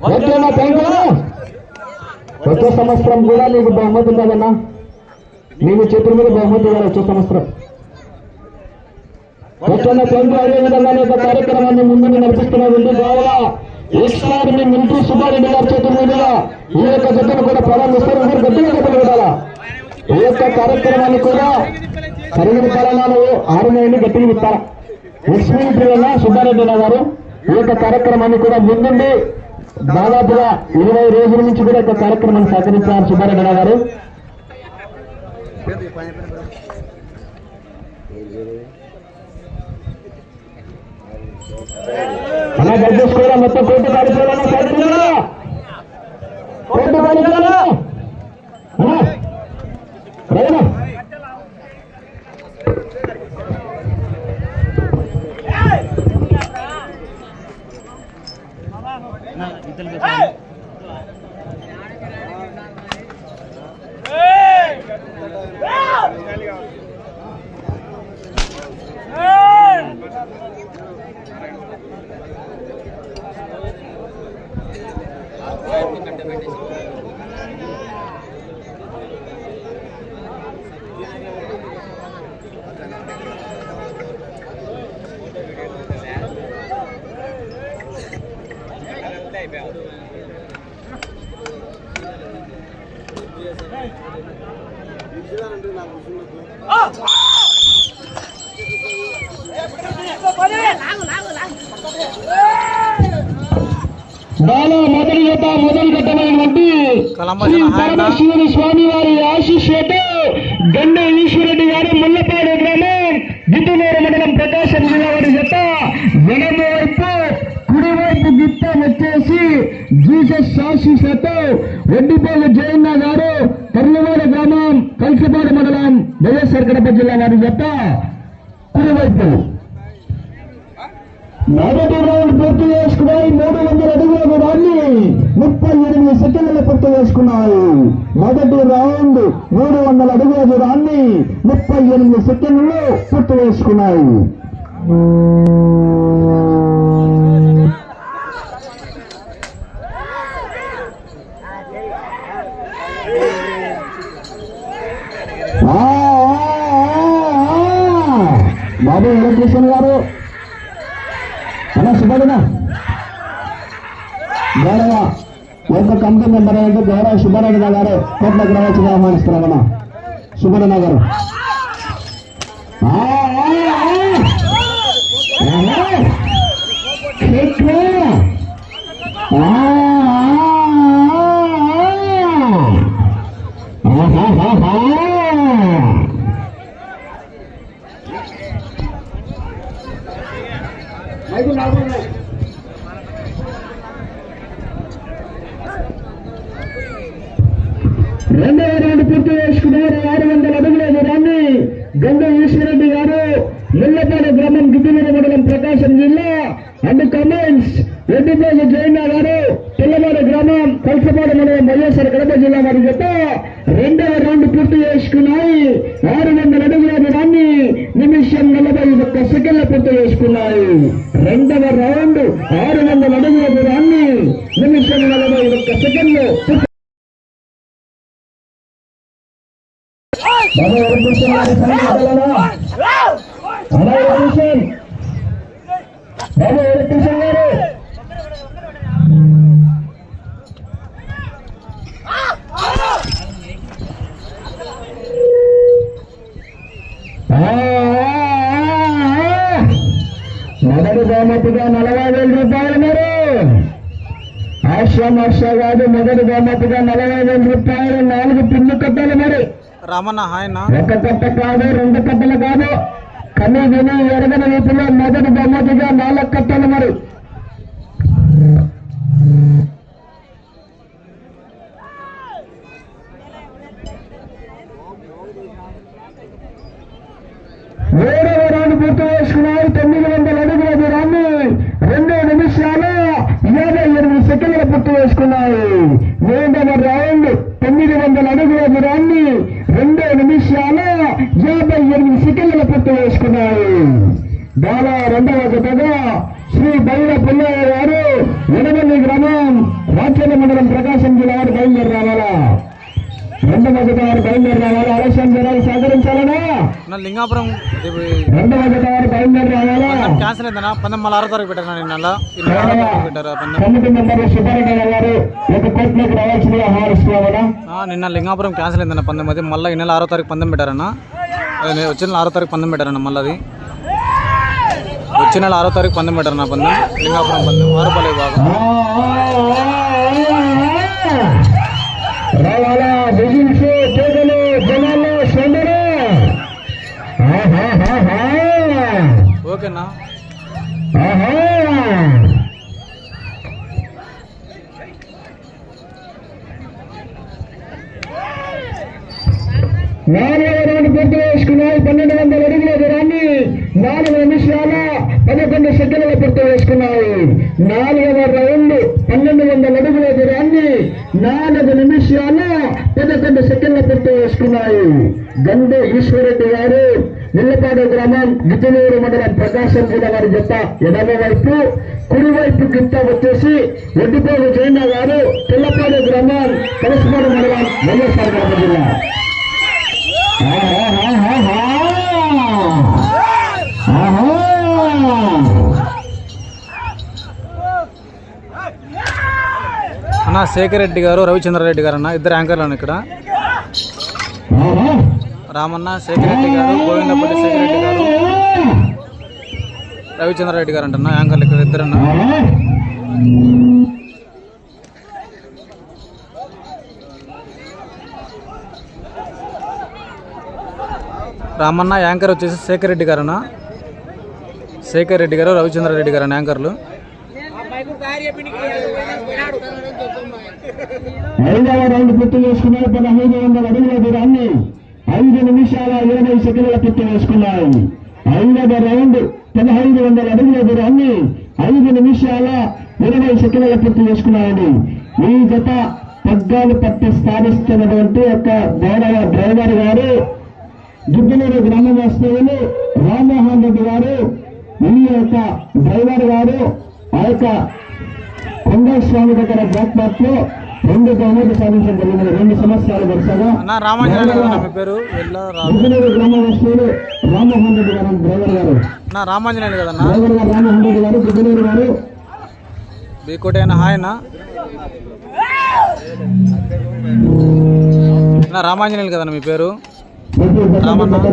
ఓకేనా thank you వచ్చే సంవత్సరం కూడా నీకు బహుమతి ఉంటుందన్నా నీకు చేతుల మీద బహుమతి ఇవ్వాలి వచ్చే సంవత్సరం. ఓకేనా థ్యాంక్ అదే విధంగా నీ యొక్క కార్యక్రమాన్ని ముందుకు నడిపిస్తున్న వెళ్ళి గోవా ఈసారి మీ మింటూ సుబ్బారెడ్డి గారి చేతుల మీదుగా ఈ యొక్క జట్టును కూడా ప్రారంభిస్తారు. మీరు గట్టిగా చెప్పగలగాలా ఈ యొక్క కార్యక్రమాన్ని కూడా పరిగణించాలన్నాను కారణాలు ఆరునేయండి గట్టిగా విత్తారా లక్ష్మీ ప్రియన్న సుబ్బారెడ్డి గారు ఈ యొక్క కార్యక్రమాన్ని కూడా ముందుండి దాదాపుగా ఇరవై రోజుల నుంచి కూడా ఒక కార్యక్రమం కార్యక్రమాన్ని సహకరించారు సుబ్బారెడ్డి గారు. అలా గడ్డేసుకోవాలా మొత్తం కోర్టు కార్యక్రమం బాల మొదటి జత మొదటి ఘట్టమైనటువంటి శ్రీ పరమశివుని స్వామి వారి ఆశీస్సులతో గండ ఈశ్వరెడ్డి గారు ముల్లపాడు గ్రామం గిద్దలూరు మండలం ప్రకాశం జిల్లా వారి జత ఎడమ జీసస్ ఆశీస్సులతో జయన్న గారు కర్లవాడ గ్రామం కలిసిపాడు మండలం వైఎస్ఆర్ కడప జిల్లా వారి జత కుడివైపు. మొదటి రౌండ్ పూర్తి చేసుకున్నాయి. మూడు వందల అడుగుల దూరాన్ని ముప్పై ఎనిమిది సెకండ్లు పూర్తి చేసుకున్నాయి. మొదటి రౌండ్ మూడు వందల అడుగుల దూరాన్ని ముప్పై ఎనిమిది సెకండ్లు పూర్తి చేసుకున్నాయి ఆ, ఆ, ఆ, ఆ. బాబు ఎలక్ట్రీషియన్ గారు అన్నా శుభదిన గౌరవ యొక్క కమిటీ మెంబర్ అయితే గౌరవ సుబ్బారెడ్డి గారు కోట్ల గ్రహించగా ఆహ్వానిస్తున్నామన్నా సుబ్బన్న గారు. ఆ, ప్రకాశం జిల్లా అండ్ కమెంట్స్ రెడ్డిపల్లి జయన్న గారు పిల్లవాడ గ్రామం కల్సపాడు మండలం వైఎస్ఆర్ కడప జిల్లా వారి జత రెండవ రౌండ్ పూర్తి చేసుకున్నాయి. ఆరు వందల అడుగుల దూరాన్ని నిమిషం నలభై ఒక్క సెకండ్ల పూర్తి చేసుకున్నాయి. రెండవ రౌండ్ ఆరు వందల అడుగుల దూరాన్ని నిమిషం నలభై ఒక్క సెకండ్లు బాబా ఎలక్ట్రీషియన్ గారి సంగీతాలనా? అలా ఎలక్ట్రీషియన్ బాబా ఎలక్ట్రీషియన్ గారు. మొదటి బహుమతిగా నలభై వేల రూపాయలు మీరు. ఆశ్రమాష కాదు మొదటి బహుమతిగా నలభై వేల రూపాయలు నాలుగు పిన్ను కట్టాలి మరి. హాయ్ అన్న ఒక కట్ట కాదు రెండు కట్టలు కాదు. కనీ విని ఎరగని రీతిలో మొదటి బహుమతిగా నాలుగు కట్టలు మరి. మూడవ పూర్తి చేసుకున్నారు. తొమ్మిది వందల అడుగుల దూరాన్ని. రెండు నిమిషాలు యాభై ఎనిమిది సెకండ్లు పూర్తి చేసుకున్నారు వందల అడుగుల దూరాన్ని రెండో నిమిషాల యాభై ఎనిమిది సెకండ్ల పూర్తి వేసుకున్నాయి బాలా రెండవ జతగా శ్రీ బైర పుల్లయ్య గారు ఎనమల్లి గ్రామం రాచర్ల మండలం ప్రకాశం జిల్లా వారు బయలుదేరి రావాలా రెండవ జత వారు బయలుదేరి రావాలా ఆలస్యం జనాలు సహకరించాలనా లింగాపురం క్యాన్సిల్ అయిందన్నా పందెం మళ్ళీ ఆరో తారీఖు పెట్టారు నిన్న ఈ నెల ఆరో తారీఖు పెట్టారు ఆ పందెం కమిటీ మెంబర్లు సుబ్బారెడ్డి గారు ఒక కోర్టులోకి రావాల్సిందిగా ఆహ్వానిస్తున్నామన్నా ఆ, నిన్న లింగాపురం క్యాన్సిల్ అయిందన్న పందెం అది మళ్ళీ ఈ నెల ఆరో తారీఖు పందెం పెట్టారన్న అది నే- వచ్చే నెల ఆరో తారీఖు పందెం పెట్టారన్న మళ్ళీ అది వచ్చే నెల ఆరో తారీఖు పందెం పెట్టారన్న పందెం లింగాపురం పందెం ఆరుపల్లి బాగా నాలుగవ రౌండ్ పూర్తి చేసుకున్నాయి. పన్నెండు వందల అడుగుల దూరాన్ని నాలుగు నిమిషాల పదకొండు సెకండ్ల పూర్తి చేసుకున్నాయి. నాలుగవ రౌండ్ పన్నెండు వందల అడుగుల దూరాన్ని నాలుగు నిమిషాల పదకొండు సెకండ్ల పూర్తి చేసుకున్నాయి. గండు ఈశ్వరెడ్డి గారు నిల్లపాడు గ్రామం గిద్దలూరు మండలం ప్రకాశం జిల్లా వారి జత ఎడమ వైపు కుడివైపు గిత్త వచ్చేసి ఒడ్డిపోగు జైన గారు పిల్లపాడు గ్రామం కలసపాడు మండలం వైఎస్ఆర్ కడప జిల్లా. అన్న శేఖర్ రెడ్డి గారు రవిచంద్రారెడ్డి గారు అన్న ఇద్దరు యాంకర్లు అన్న ఇక్కడ. రామన్న శేఖరెడ్డి గారు గోవిందపల్లి శేఖరెడ్డి గారు రవిచంద్రారెడ్డి గారు అంటున్నా యాంకర్లు ఇక్కడ ఇద్దరన్న. రామన్న యాంకర్ వచ్చేసి శేఖర్ రెడ్డి గారు అన్న శేఖర్ రెడ్డి గారు రవిచంద్రారెడ్డి గారు అన్న యాంకర్లు. ఐదవ రౌండ్ పూర్తి చేసుకున్నారు. పదహైదు వందల అడుగుల దూరాన్ని ఐదు నిమిషాల ఇరవై సెకండ్ల పూర్తి వేసుకున్నాయి ఐదవ రౌండ్ పదహైదు వందల అడుగుల దూరాన్ని ఐదు నిమిషాల ఇరవై సెకండ్ల పూర్తి చేసుకున్నారండి ఈ జత పగ్గాలు పట్టి స్థాపిస్తున్నటువంటి ఒక గౌరవ డ్రైవర్ గారు దుబ్బలూరు గ్రామ వాస్తవులు రామ్మోహన్ రెడ్డి గారు ఈ యొక్క డ్రైవర్ గారు ఆ యొక్క కొండస్వామి దగ్గర బ్లాక్ మార్క్లో రెండు బహుమతి సాధించడం జరిగింది. రెండు సంవత్సరాలు వరుసగా కదా పేరు? గ్రామ వాస్తవులు రామ్మోహన్ రెడ్డి గారు డ్రైవర్ గారు. రామాంజనేయులు కదన్నా డ్రైవర్ గారు రామ్మోహన్ రెడ్డి గారు గిద్దలూరు గారు. బీకోటి అయినా హాయ్ అన్న. అన్న రామాంజనేయులు కదన్న మీ పేరు?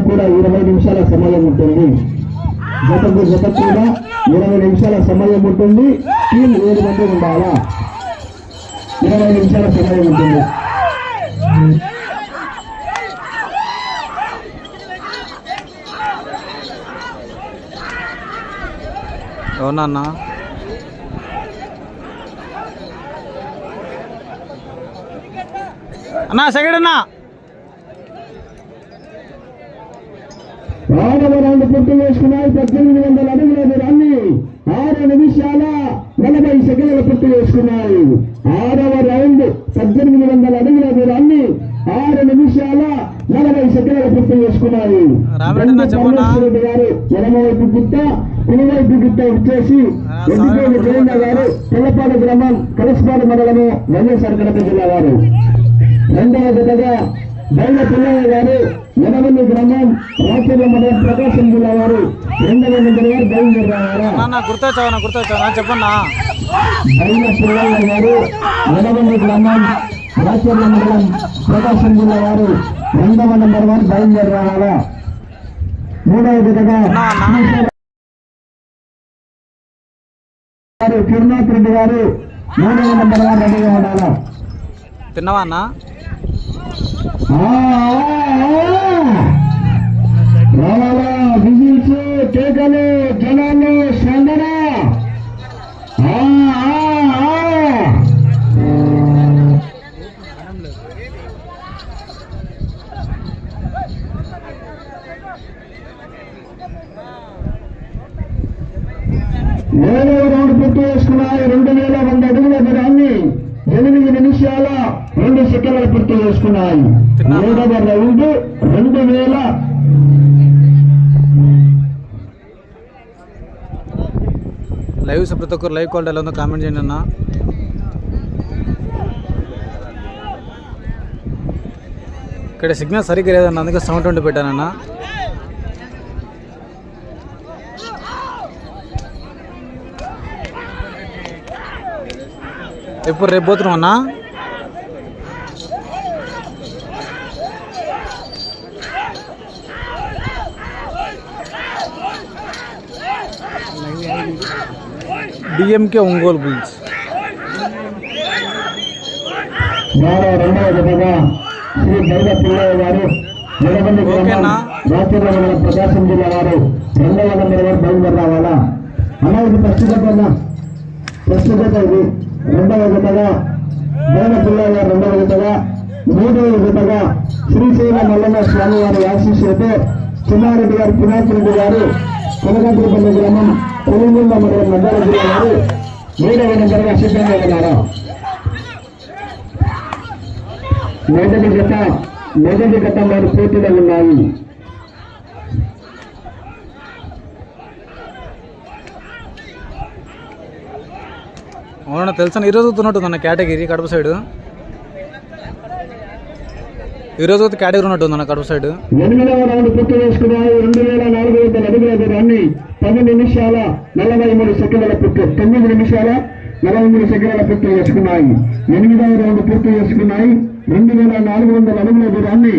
కూడా ఇరవై నిమిషాల సమయం ఉంటుంది. జతకు జత కూడా ఇరవై నిమిషాల సమయం ఉంటుంది. టీం ఏడు మంది ఉండాలా? ఇరవై నిమిషాల సమయం ఉంటుంది. అవునా అన్న సెకండ్ అన్నా ఆరవ రౌండ్ పూర్తి చేసుకున్నాయి పద్దెనిమిది వందల అడుగుల దూరాన్ని ఆరు నిమిషాల నలభై సెకండ్లు పూర్తి చేసుకున్నాయి ఆరవ రౌండ్ పద్దెనిమిది వందల అడుగుల దూరాన్ని ఆరు నిమిషాల నలభై సెకండ్లు పూర్తి చెప్పన్నా? రెడ్డి గారు ఎడమవైపు గుట్ట కుడివైపు గుట్ట సాయం జయంత గారు పిల్లపాడు గ్రామం కలసపాడు మండలము వైఎస్ఆర్ కడప జిల్లా వారు. రెండవ జతగా బయట పిల్లయ్య గారు ఎనవల్లి గ్రామం రాచర్ల మండలం ప్రకాశం జిల్లా వారు రెండవ నెంబర్ గారు బయలుదేరారు? అన్న గుర్తొచ్చావన్నా గుర్తొచ్చావన్నా చెప్పన్నా బయట పిల్లయ్య గారు ఎనవల్లి గ్రామం రాచర్ల మండలం ప్రకాశం జిల్లా వారు రెండవ నెంబర్ వారు బయలుదేరారా? మూడవ. గారు తిరునాథ్ రెడ్డి గారు మూడవ నెంబర్ వారు రెడీగా ఉండాలా? తిన్నావా అన్న? విజిల్స్ కేకలు జనాలు స్పందన ఏడవ రౌండ్ పూర్తి చేసుకున్నాయి రెండు వేల వంద అడుగుల దూరాన్ని ఎనిమిది నిమిషాల రెండు సెకండ్లు పూర్తి చేసుకున్నాయి. చెప్తున్నాను. రెండు వేల లైవ్ ప్రతి ఒక్కరు లైవ్ కాల్ ఎలా ఉందో కామెంట్ చేయండి అన్న. ఇక్కడ సిగ్నల్ సరిగ్గా లేదన్న అందుకే సౌండ్ ఉండి పెట్టానన్న ఎప్పుడు రేపు పోతున్నాం అన్నా? DMK Ongole bulls. ఓకేనా? ప్రకాశం జిల్లా వారు రెండవ నెంబర్ వారు బయలుదేరి రావాలా? అలా ఇది ఫస్ట్ జత ఇది రెండవ జతగా పిల్లయ్య గారు రెండవ జతగా మూడవ జతగా శ్రీశైల మల్లన్న స్వామి వారి ఆశీస్సులతో చిన్నారెడ్డి గారు పినాక్ రెడ్డి గారు కొనగంట్రపల్లి గ్రామం కొలుగుండ మండలం నంద్యాల జిల్లా వారు మూడవ నెంబర్గా సిద్ధంగా ఉన్నారు. మొదటి జత మొదటి జత వారు పోటీలో ఉన్నాయి. అవునా తెలుసా? ఈరోజు ఉన్నట్టుంది అన్న కేటగిరీ కడప సైడ్. ఈరోజు కేటగిరీ ఉన్నట్టుంది అన్న కడప సైడ్. ఎనిమిదవ రౌండ్ పూర్తి చేసుకున్నారు రెండు వేల నాలుగు వందల అడుగుల దూరాన్ని పది నిమిషాల నలభై మూడు సెకండ్ల పూర్తి తొమ్మిది నిమిషాల నలభై మూడు సెకండ్ల చేసుకున్నాయి. ఎనిమిదవ రౌండ్ పూర్తి చేసుకున్నాయి. రెండు వేల నాలుగు వందల అడుగుల దూరాన్ని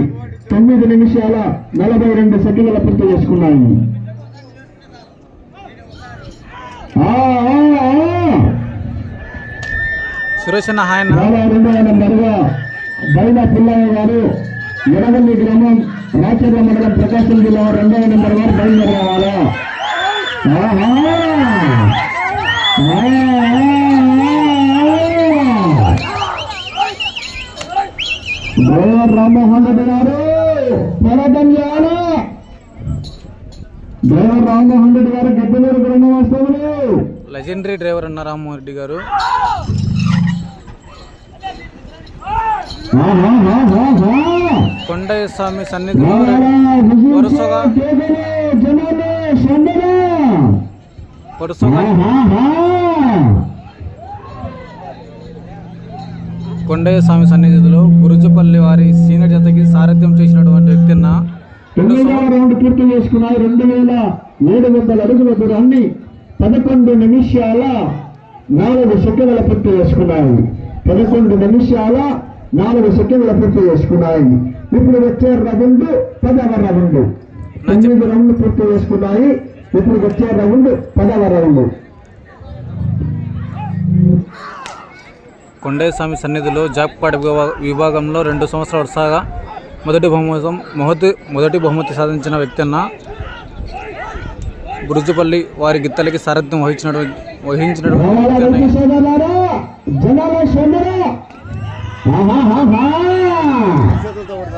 తొమ్మిది నిమిషాల నలభై రెండు సెకండ్ల పూర్తి చేసుకున్నాయి. సురేష్ అన్న హాయ్ అన్న. బైన పుల్లయ్య గారు ఎడవల్లి గ్రామం రాచర్ల మండలం ప్రకాశం జిల్లా రెండవ నెంబర్ వారు బయలుదేరి రావాలా రామ్మోహన్ రెడ్డి గారు పోరాటం చేయాలా డ్రైవర్ రామ్మోహన్ రెడ్డి గారు గద్దెలూరు గ్రామం వస్తువులు లెజెండరీ డ్రైవర్ అన్న రామ్మోహన్ రెడ్డి గారు. కొండయ్య స్వామి సన్నిధిలో వరుసగా. వరుసగా. కొండయ్య స్వామి సన్నిధిలో గురుజుపల్లి వారి సీనియర్ జతకి సారథ్యం చేసినటువంటి వ్యక్తి అన్న తొమ్మిదవ రౌండ్ పూర్తి చేసుకున్నాయి రెండు వేల ఏడు వందల అడుగుల దూరాన్ని పదకొండు నిమిషాల నాలుగు సెకండ్ల పూర్తి చేసుకున్నాయి పదకొండు నిమిషాల నాలుగు సెకండ్ల పూర్తి చేసుకున్నాయి ఇప్పుడు వచ్చే రౌండ్ పదవ రౌండ్. తొమ్మిది రౌండ్లు పూర్తి చేసుకున్నాయి. ఇప్పుడు వచ్చే రౌండ్ పదవ రౌండ్. కొండయ్య స్వామి సన్నిధిలో విభా- విభాగంలో రెండు సంవత్సరాల వరుసగా మొదటి బహుమతం మొదటి మొదటి బహుమతి సాధించిన వ్యక్తి అన్న గురుజుపల్లి వారి గిత్తలకి సారథ్యం వహించిన వహించినటువంటి వ్యక్తి అన్న. రైతు సోదరులారా, జనాల సోదరా ఆహాహాహా. ఆ, ఆ, ఆ.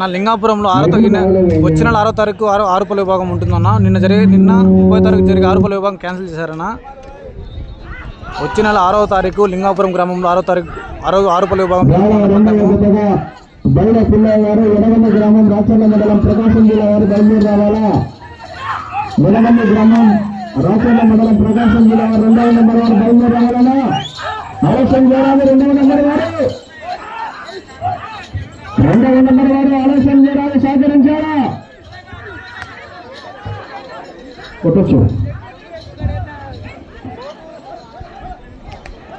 నా లింగాపురంలో ఆరో తారీఖు వచ్చిన నెల ఆరో తారీఖు ఆరు ఆరుపల్లి విభాగం ఉంటుందన్న. నిన్న జరిగే నిన్న ముప్పై తారీఖు జరిగే ఆరుపల్లి విభాగం క్యాన్సిల్ చేశారన్న. వచ్చిన నెల ఆరో తారీఖు లింగాపురం గ్రామంలో ఆరో తారీఖు ఆరో ఆరుపల్లి విభాగం వేల పిల్లయ్య గారు గ్రామం మండలం ప్రకాశం జిల్లా వారు బయలుదేరి రావాలా? గ్రామం మండలం ప్రకాశం జిల్లా వారు రెండవ నెంబర్ వారు బయలుదేరి రావాలా ఆలస్యం చేయాలి రెండవ నెంబర్ వారు. రెండవ నెంబర్ వారు ఆలస్యం చేయాలి సహకరించాలా? కొట్టచ్చు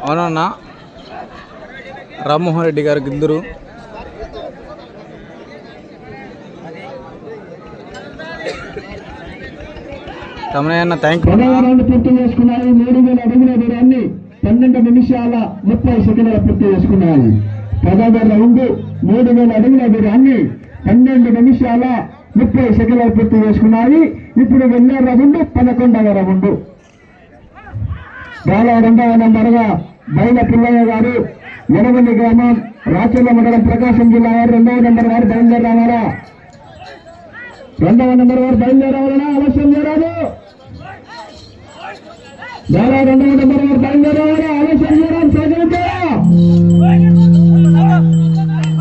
అవునన్న రామ్మోహన్ రెడ్డి గారు గిద్దరు రమణయ్య అన్న థ్యాంక్ యూ పూర్తి చేసుకున్నాయి మూడు వేల అడుగుల దూరాన్ని పన్నెండు నిమిషాల ముప్పై సెకండ్ల పూర్తి చేసుకున్నాయి. పదవ రౌండ్ మూడు వేల అడుగుల దూరాన్ని పన్నెండు నిమిషాల ముప్పై సెకండ్ల పూర్తి చేసుకున్నాయి. ఇప్పుడు వెళ్ళే రౌండ్ పదకొండవ రౌండ్ చాలా రెండవ నెంబర్గా బయల పిల్లయ్య గారు ఎడవల్లి గ్రామం రాచర్ల మండలం ప్రకాశం జిల్లా వారు రెండవ నెంబర్ వారు బయలుదేరి రెండవ నెంబర్ వారు బయలుదేరి అవసరం లేరాదు చేయరాదు రెండవ నెంబర్ వారు ఆలస్యం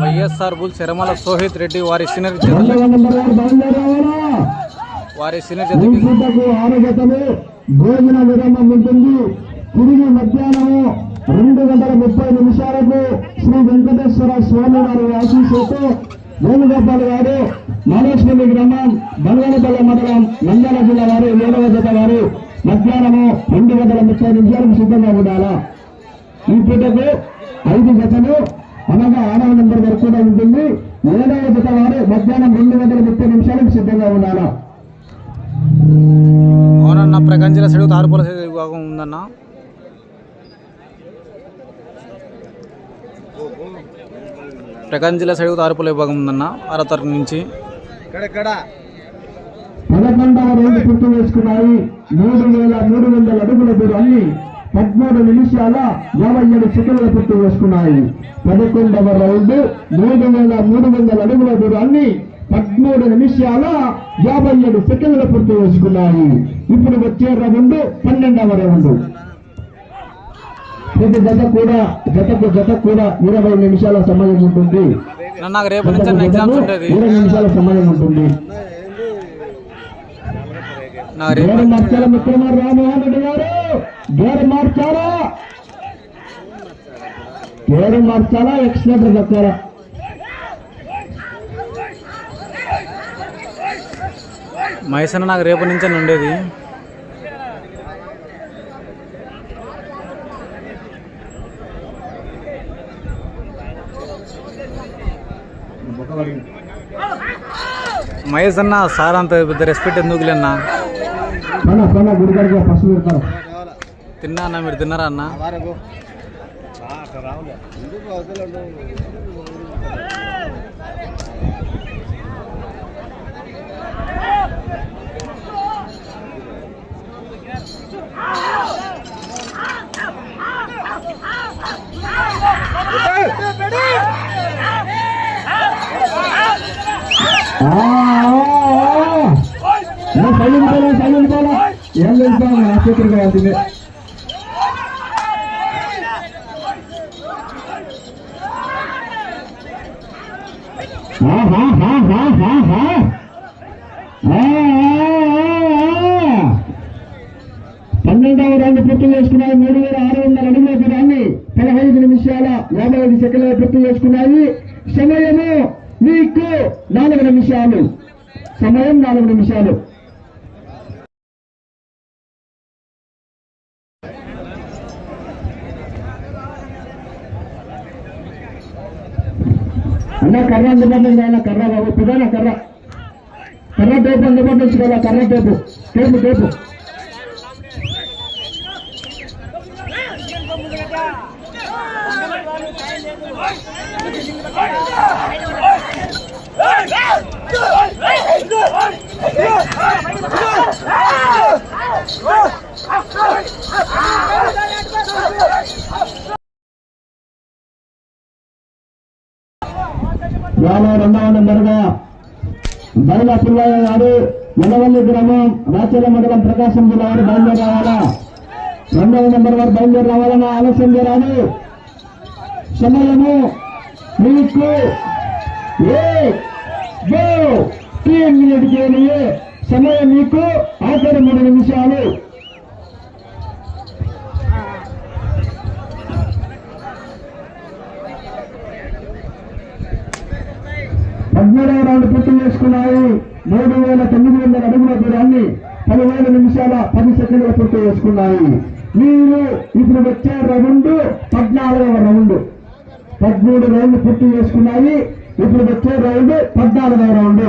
వైఎస్ఆర్ బుల్ శరమల సోహిత్ రెడ్డి వారి సీనియర్ వారి సీనియర్ భోజన విరామం ఉంటుంది తిరిగి మధ్యాహ్నము రెండు గంటల ముప్పై నిమిషాలకు శ్రీ వెంకటేశ్వర స్వామి వారి ఆశీస్సుతో వేణుగోపాల్ గారు మానేశ్వరి గ్రామం బంగాళపల్లి మండలం నంద్యాల జిల్లా వారు ఏడవ జత వారు మధ్యాహ్నము రెండు వందల ముప్పై నిమిషాలకు సిద్ధంగా ఉండాలా? ఈ పూటకు ఐదు జతలు అనగా ఆరవ నెంబర్ వరకు కూడా ఉంటుంది. ఏడవ జత వారు మధ్యాహ్నం రెండు వందల ముప్పై నిమిషాలకు సిద్ధంగా ఉండాలా? అవునన్న ప్రకాశం జిల్లా సైడ్ తారుపూల సైడ్ విభాగం ఉందన్న. ప్రకాశం జిల్లా సైడ్ తారుపూల విభాగం ఉందన్న ఆరో నుంచి. పదకొండవ రౌండ్ పూర్తి చేసుకున్నాయి. మూడు వేల మూడు వందల అడుగుల దూరాన్ని పదమూడు నిమిషాల యాభై ఏడు సెకండ్ల పూర్తి చేసుకున్నాయి. పదకొండవ రౌండ్ మూడు వేల మూడు వందల అడుగుల దూరాన్ని పదమూడు నిమిషాల యాభై ఏడు సెకండ్ల పూర్తి చేసుకున్నాయి. ఇప్పుడు వచ్చే రౌండ్ పన్నెండవ రౌండ్. ప్రతి జత కూడా జతకు జత కూడా ఇరవై నిమిషాల సమయం ఉంటుంది. ఇరవై నిమిషాల సమయం ఉంటుంది నాకు రేపు గేరు మార్చాల ముఖ్యమంత్రి గారు మార్చాలా? గేరు ఎక్స్లేటర్ నాకు రేపు నుంచి ఉండేది మహేష్ అన్న సార్ అంత పెద్ద రెస్పెక్ట్ ఎందుకు అన్న? తిన్నా అన్న మీరు తిన్నారా అన్న సైలెంట్ సైలెంట్ ఏం లేదు నా కావాల్సిందే పన్నెండవ రౌండ్ పూర్తి చేసుకున్నాయి. మూడు వేల ఆరు వందల అడుగుల దాన్ని పదహైదు నిమిషాల యాభై ఐదు సెకండ్ల పూర్తి చేసుకున్నాయి. సమయము మీకు నాలుగు నిమిషాలు. సమయం నాలుగు నిమిషాలు. అన్న కర్ర అందుబాటులో కావాలా కర్ర బాబు ప్రధాన కర్ర కర్ర టేపు అందుబాటులో ఉంచుకోవాలా కర్ర టేపు టేపు టేపు రాలో రెండవ నెంబరుగా బయల పిల్లయ్య గారు ఎల్లవల్లి గ్రామం రాచర మండలం ప్రకాశం జిల్లా వారు బయలుదేరి రావాలా? రెండవ నెంబర్ వారు బయలుదేరి రావాలన్న ఆలస్యం చేయాలి సమయము మీకు ఏ సమయం మీకు ఆఖరి మూడు నిమిషాలు. పద్మూడవ రౌండ్ పూర్తి చేసుకున్నాయి. మూడు వేల తొమ్మిది వందల అడుగుల దూరాన్ని పదివేల నిమిషాల పది సెకండ్లు పూర్తి చేసుకున్నాయి. మీరు ఇప్పుడు వచ్చే రౌండ్ పద్నాలుగవ రౌండ్. పదమూడు రౌండ్ పూర్తి చేసుకున్నాయి. ఇప్పుడు వచ్చే రౌండ్ పద్నాలుగవ రౌండ్.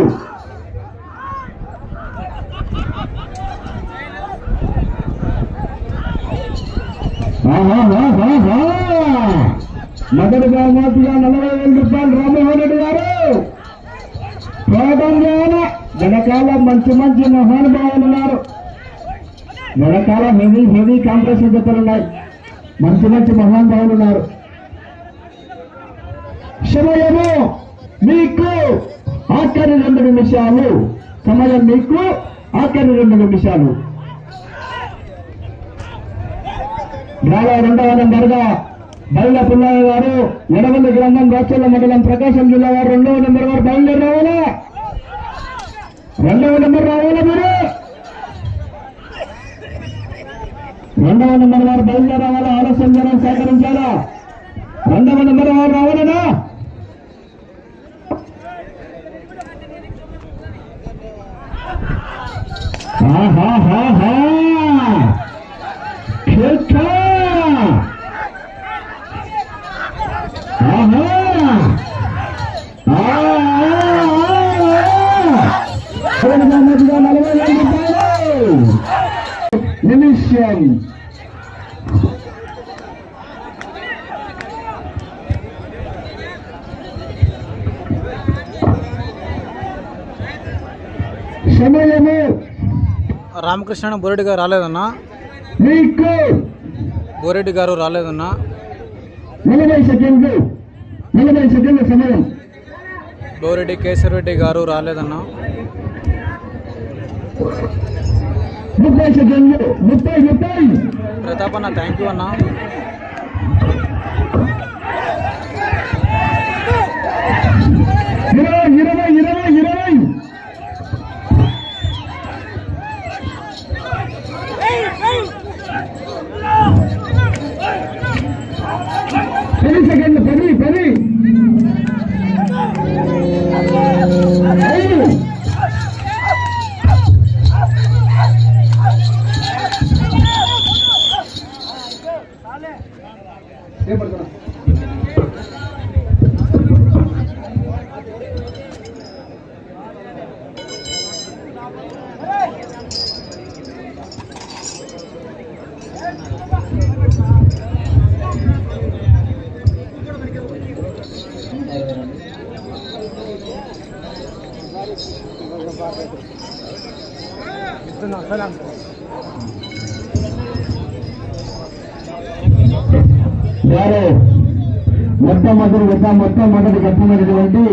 మొదటిగా మొదటిగా నలభై వేల రూపాయలు రామ్మోహన్ రెడ్డి గారు. కోటంలోన వెనకాల మంచి మంచి మహానుభావులు ఉన్నారు. వెనకాల హెవీ హెవీ కాంగ్రెస్ జతలు ఉన్నాయి. మంచి మంచి మహానుభావులు ఉన్నారు. సమయము మీకు ఆఖరి రెండు నిమిషాలు. సమయం మీకు ఆఖరి రెండు నిమిషాలు. డ్రాలో రెండవ నెంబర్గా. బయల పుల్లయ్య గారు ఎడవల్లి గ్రామం రాచర్ల మండలం ప్రకాశం జిల్లా వారు రెండవ నెంబర్ వారు బయలుదేరి రావాలా రెండవ నెంబర్ రావాలా మీరు? రెండవ నెంబర్ వారు బయలుదేరి రావాలా ఆలస్యం జనం సహకరించాలా? రెండవ నెంబర్ వారు రావాలనా? ఆహా హా హా సమయము రామకృష్ణ బోరెడ్డి గారు రాలేదన్నా? మీకు బోరెడ్డి గారు రాలేదన్నా? నలభై సెకండ్లు నలభై సెకండ్ల సమయం. బోరెడ్డి కేశవరెడ్డి గారు రాలేదన్నా? ముప్పై సెకండ్లు ముప్పై ముప్పై. ప్రతాప్ అన్న థ్యాంక్ యూ అన్న. మొట్టమొదటి ఘట్టమైనటువంటి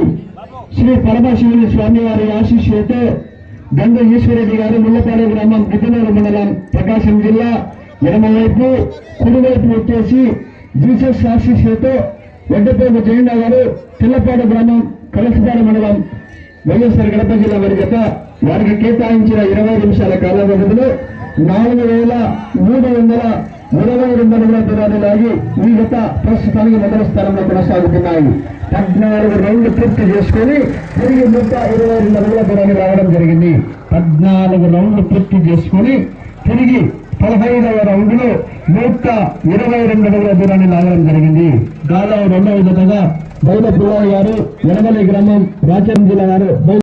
శ్రీ పరమశివుని స్వామి వారి ఆశీస్సులతో గంగ ఈశ్వరెడ్డి గారు ముల్లపాడు గ్రామం గిద్దలూరు మండలం ప్రకాశం జిల్లా ఎడమవైపు కుడివైపు వచ్చేసి జీసస్ ఆశీస్సులతో వడ్డపోగు జయండా గారు పిల్లపాడు గ్రామం కలసపాడు మండలం వైఎస్ఆర్ కడప జిల్లా వారి గత వారికి కేటాయించిన ఇరవై నిమిషాల కాల వ్యవధిలో నాలుగు వేల మూడు వందల ఇరవై రెండు అడుగుల దూరాన్ని లాగి ఈ గత ప్రస్తుతానికి మొదటి స్థానంలో కొనసాగుతున్నాయి పద్నాలుగు రౌండ్లు పూర్తి చేసుకొని తిరిగి నూట ఇరవై రెండు అడుగుల దూరాన్ని రావడం జరిగింది. పద్నాలుగు రౌండ్లు పూర్తి చేసుకొని తిరిగి పదహైదవ రౌండ్లో నూట ఇరవై రెండు అడుగుల దూరాన్ని లాగడం జరిగింది. దాదాపు రెండవ జతగా బౌల గారు ఎనగలి గ్రామం రాచం జిల్లా గారు